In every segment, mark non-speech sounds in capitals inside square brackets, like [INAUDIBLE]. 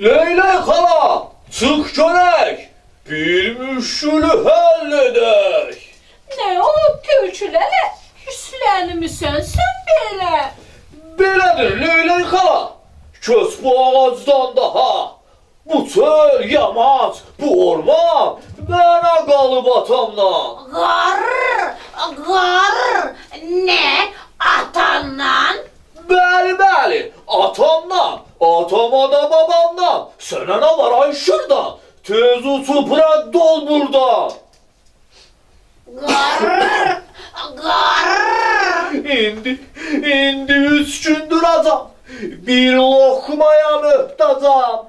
Leylek hala çık çörek. Bir müşkülü halledek. Ne olup tülçülərə? Hüslənimisən sən belə? Belədir leylek hala. Kös bu ağacdan daha. Bu çöl, yamaç, bu orman Mənə qalıb atamdan Qarr, qarr, ne Tez uçup rədd ol buradan Qarr, qarr. İndi, indi üç duracam. Bir lokmaya mühtacam.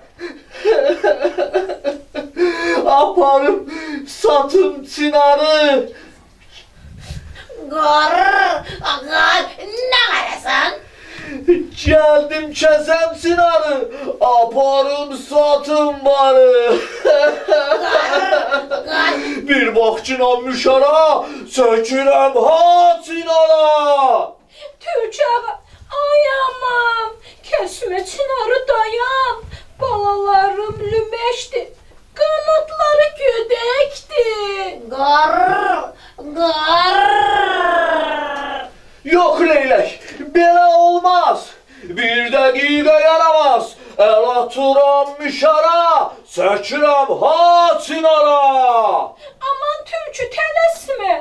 Aparım satım çınarı. Qarr, qarr, ne qarasan? Geldim kesem çınarı. Aparım satım barı. [LAUGHS] Bir bakçına müşara. Sökürem ha çınara. Tülçə ayamam. Kəsmə çınarı dayan. Balalarım lüməşdi. Qanatları gödəkdi. qarr, qarr. Yok leylek, belə olmaz. Bir dəqiqə yaramaz. El atıram müşara, sökürəm ha çınara. Aman tülçü tələsmə.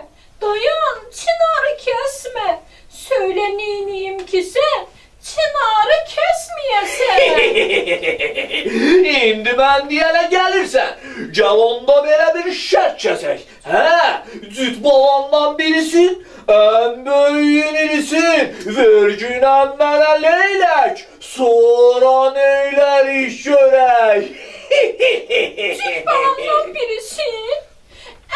Dayan, çınarı kəsmə. Söylə neyniyim ki sən çınarı kəsməyəsən. [LAUGHS] İndi mən deyənə gəlirsən, gəl onda belə bir şərt kəsək. Hə, cüt balandan birisin, Mənə leylək, sonra neylərik görək. Çift balamdan birisin.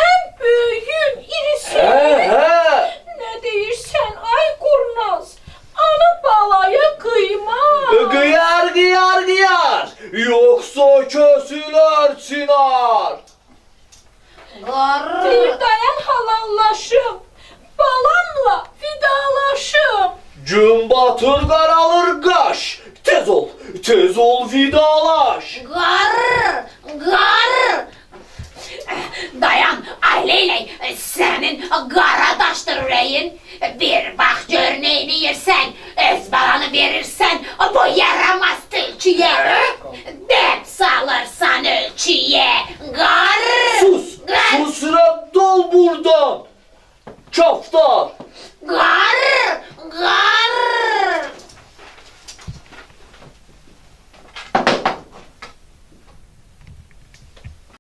En büyüğün irisin. Hə, hə. Ne deyirsən ay kurnaz? Ana balaya kıymaz. Qıyar, qıyar, qıyar. Yoxsa kösülər çınar. Bir dayan halallaşım. Gün batır qaralır qaş. Tez ol, tez ol vidalaş. qarr, qarr. Dayan, aileyle senin qaradaşdır ürəyin. Bir neyini yersən, öz balanı verirsən bu yaramaz tilkiyə.